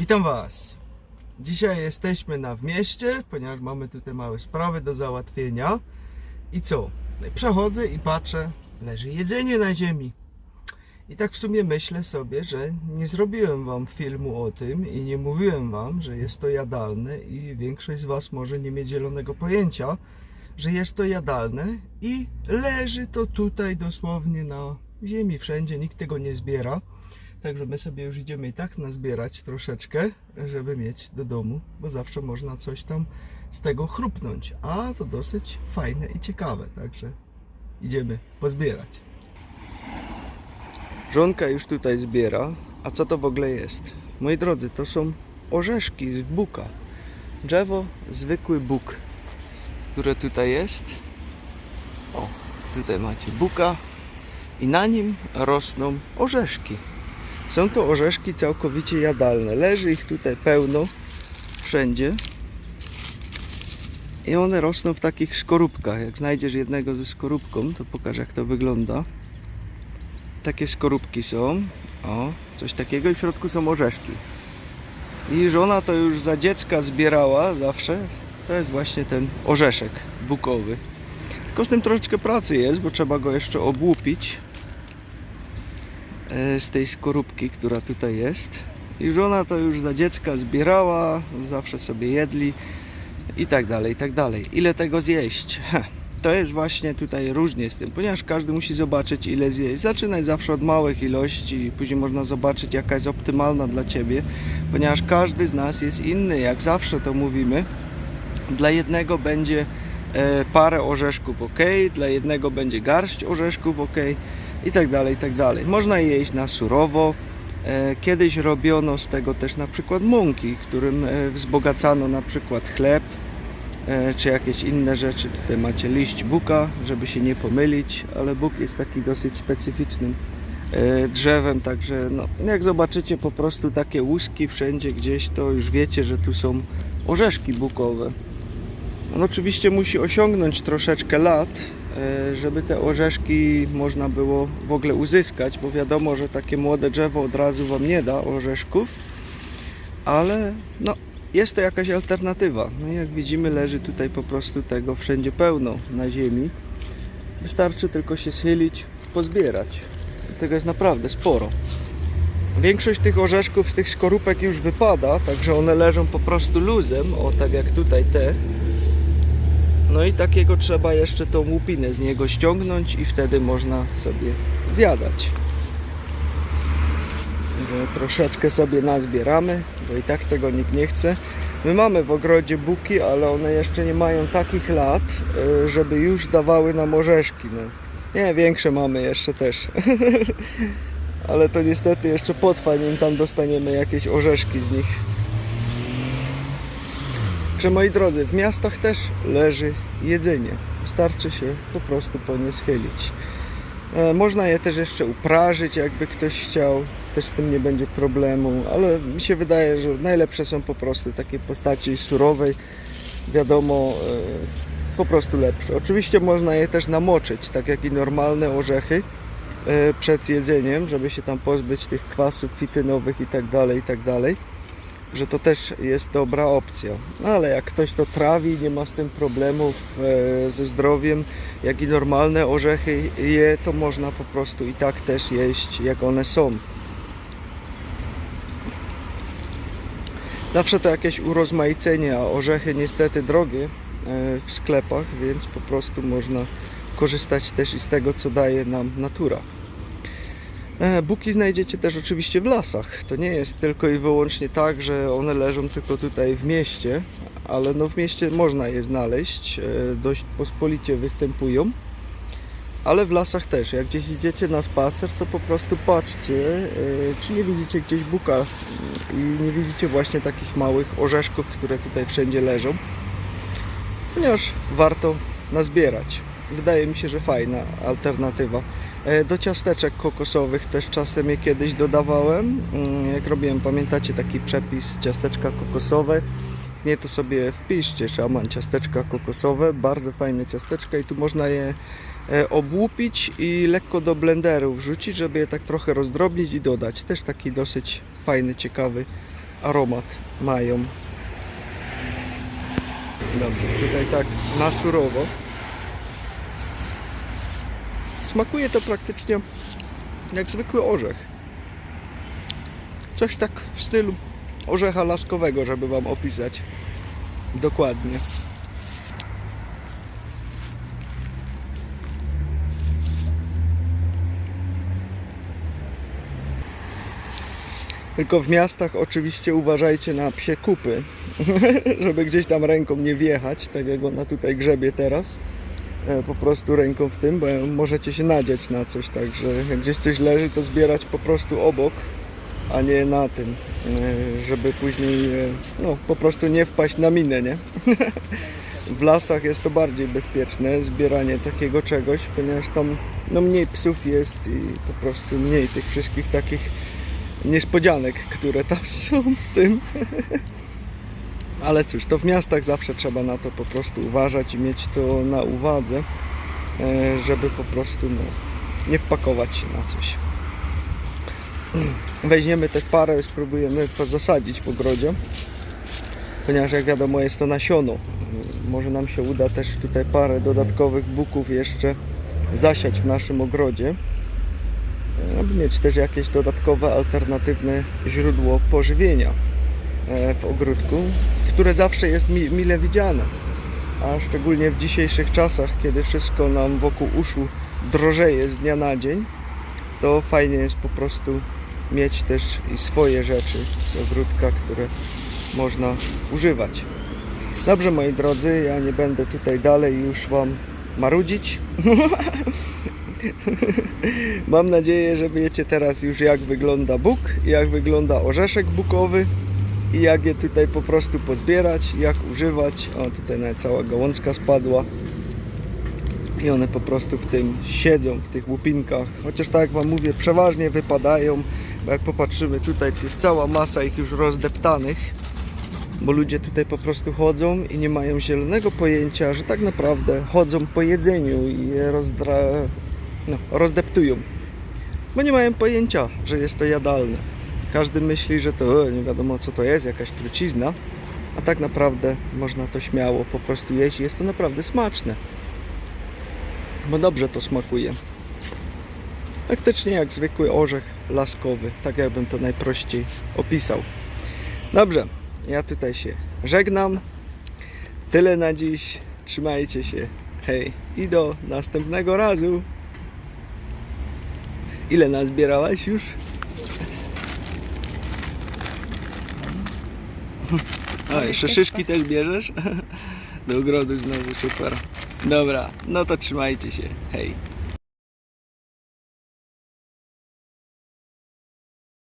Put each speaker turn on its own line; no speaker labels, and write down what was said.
Witam Was. Dzisiaj jesteśmy na mieście, ponieważ mamy tutaj małe sprawy do załatwienia. I co? Przechodzę i patrzę, leży jedzenie na ziemi. I tak w sumie myślę sobie, że nie zrobiłem Wam filmu o tym i nie mówiłem Wam, że jest to jadalne i większość z Was może nie mieć zielonego pojęcia, że jest to jadalne i leży to tutaj dosłownie na ziemi wszędzie, nikt tego nie zbiera. Także my sobie już idziemy i tak nazbierać troszeczkę, żeby mieć do domu, bo zawsze można coś tam z tego chrupnąć. A to dosyć fajne i ciekawe, także idziemy pozbierać. Żonka już tutaj zbiera. A co to w ogóle jest? Moi drodzy, to są orzeszki z buka. Drzewo, zwykły buk, które tutaj jest. O, tutaj macie buka i na nim rosną orzeszki. Są to orzeszki całkowicie jadalne. Leży ich tutaj pełno, wszędzie. I one rosną w takich skorupkach. Jak znajdziesz jednego ze skorupką, to pokażę jak to wygląda. Takie skorupki są. O, coś takiego i w środku są orzeszki. I żona to już za dziecka zbierała zawsze. To jest właśnie ten orzeszek bukowy. Tylko z tym troszeczkę pracy jest, bo trzeba go jeszcze obłupić z tej skorupki, która tutaj jest. I żona to już za dziecka zbierała, zawsze sobie jedli i tak dalej, i tak dalej. Ile tego zjeść? To jest właśnie tutaj różnie z tym, ponieważ każdy musi zobaczyć ile zjeść. Zaczynaj zawsze od małych ilości później można zobaczyć jaka jest optymalna dla Ciebie, ponieważ każdy z nas jest inny, jak zawsze to mówimy. Dla jednego będzie e, parę orzeszków ok, dla jednego będzie garść orzeszków ok i tak dalej, i tak dalej. Można je jeść na surowo. E, Kiedyś robiono z tego też na przykład mąki, którym e, wzbogacano na przykład chleb e, czy jakieś inne rzeczy. Tutaj macie liść buka, żeby się nie pomylić, ale buk jest taki dosyć specyficznym e, drzewem, także no, jak zobaczycie po prostu takie łuski wszędzie gdzieś, to już wiecie, że tu są orzeszki bukowe. On oczywiście musi osiągnąć troszeczkę lat, e, żeby te orzeszki można było w ogóle uzyskać, bo wiadomo, że takie młode drzewo od razu Wam nie da orzeszków, ale no, jest to jakaś alternatywa. No jak widzimy, leży tutaj po prostu tego wszędzie pełno na ziemi. Wystarczy tylko się schylić, pozbierać. Tego jest naprawdę sporo. Większość tych orzeszków z tych skorupek już wypada, także one leżą po prostu luzem, o tak jak tutaj te. No i takiego trzeba jeszcze tą łupinę z niego ściągnąć i wtedy można sobie zjadać. Troszeczkę sobie nazbieramy, bo i tak tego nikt nie chce. My mamy w ogrodzie buki, ale one jeszcze nie mają takich lat, y, żeby już dawały nam orzeszki. No. Nie, większe mamy jeszcze też. ale to niestety jeszcze potrwa, nim tam dostaniemy jakieś orzeszki z nich. Także moi drodzy, w miastach też leży jedzenie. Wystarczy się po prostu po nie schylić. E, Można je też jeszcze uprażyć, jakby ktoś chciał. Też z tym nie będzie problemu, ale mi się wydaje, że najlepsze są po prostu takie postaci surowej. Wiadomo, e, po prostu lepsze. Oczywiście można je też namoczyć, tak jak i normalne orzechy e, przed jedzeniem, żeby się tam pozbyć tych kwasów fitynowych i tak dalej, i tak dalej że to też jest dobra opcja. No ale jak ktoś to trawi, nie ma z tym problemów e, ze zdrowiem, jak i normalne orzechy je, to można po prostu i tak też jeść, jak one są. Zawsze to jakieś urozmaicenie, a orzechy niestety drogie e, w sklepach, więc po prostu można korzystać też i z tego, co daje nam natura. E, Buki znajdziecie też oczywiście w lasach. To nie jest tylko i wyłącznie tak, że one leżą tylko tutaj w mieście, ale no w mieście można je znaleźć, e, dość pospolicie występują. Ale w lasach też, jak gdzieś idziecie na spacer, to po prostu patrzcie, e, czy nie widzicie gdzieś buka i nie widzicie właśnie takich małych orzeszków, które tutaj wszędzie leżą. Ponieważ warto nazbierać. Wydaje mi się, że fajna alternatywa. E, Do ciasteczek kokosowych też czasem je kiedyś dodawałem. Mm, Jak robiłem, pamiętacie taki przepis ciasteczka kokosowe? Nie to sobie wpiszcie szaman ciasteczka kokosowe, bardzo fajne ciasteczka i tu można je e, obłupić i lekko do blenderu wrzucić, żeby je tak trochę rozdrobnić i dodać. Też taki dosyć fajny, ciekawy aromat mają. Dobrze, tutaj tak na surowo. Smakuje to praktycznie jak zwykły orzech. Coś tak w stylu orzecha laskowego, żeby Wam opisać dokładnie. Tylko w miastach oczywiście uważajcie na psie kupy, żeby gdzieś tam ręką nie wjechać, tak jak ona tutaj grzebie teraz. E, Po prostu ręką w tym, bo możecie się nadziać na coś, także jak gdzieś coś leży, to zbierać po prostu obok, a nie na tym, e, żeby później e, no, po prostu nie wpaść na minę, nie? W lasach jest to bardziej bezpieczne zbieranie takiego czegoś, ponieważ tam no, mniej psów jest i po prostu mniej tych wszystkich takich niespodzianek, które tam są w tym. Ale cóż, to w miastach zawsze trzeba na to po prostu uważać i mieć to na uwadze, e, żeby po prostu no, nie wpakować się na coś. Weźmiemy też parę, spróbujemy zasadzić w ogrodzie, ponieważ jak wiadomo jest to nasiono. Może nam się uda też tutaj parę dodatkowych buków jeszcze zasiać w naszym ogrodzie aby mieć też jakieś dodatkowe, alternatywne źródło pożywienia e, w ogródku, które zawsze jest mi, mile widziane. A szczególnie w dzisiejszych czasach, kiedy wszystko nam wokół uszu drożeje z dnia na dzień, to fajnie jest po prostu mieć też i swoje rzeczy z ogródka, które można używać. Dobrze moi drodzy, ja nie będę tutaj dalej już Wam marudzić. Mam nadzieję, że wiecie teraz już jak wygląda buk, jak wygląda orzeszek bukowy i jak je tutaj po prostu pozbierać, jak używać. O, tutaj nawet cała gałązka spadła. I one po prostu w tym siedzą, w tych łupinkach. Chociaż tak jak Wam mówię, przeważnie wypadają, bo jak popatrzymy tutaj, jest cała masa ich już rozdeptanych. Bo ludzie tutaj po prostu chodzą i nie mają zielonego pojęcia, że tak naprawdę chodzą po jedzeniu i je rozdra... no, rozdeptują. Bo nie mają pojęcia, że jest to jadalne. Każdy myśli, że to e, nie wiadomo co to jest, jakaś trucizna, a tak naprawdę można to śmiało po prostu jeść jest to naprawdę smaczne. Bo dobrze to smakuje. Praktycznie jak zwykły orzech laskowy, tak jakbym to najprościej opisał. Dobrze, ja tutaj się żegnam. Tyle na dziś. Trzymajcie się. Hej i do następnego razu. Ile nazbierałaś już? A, jeszcze szyszki też bierzesz? Do ogrodu znowu super. Dobra, no to trzymajcie się. Hej.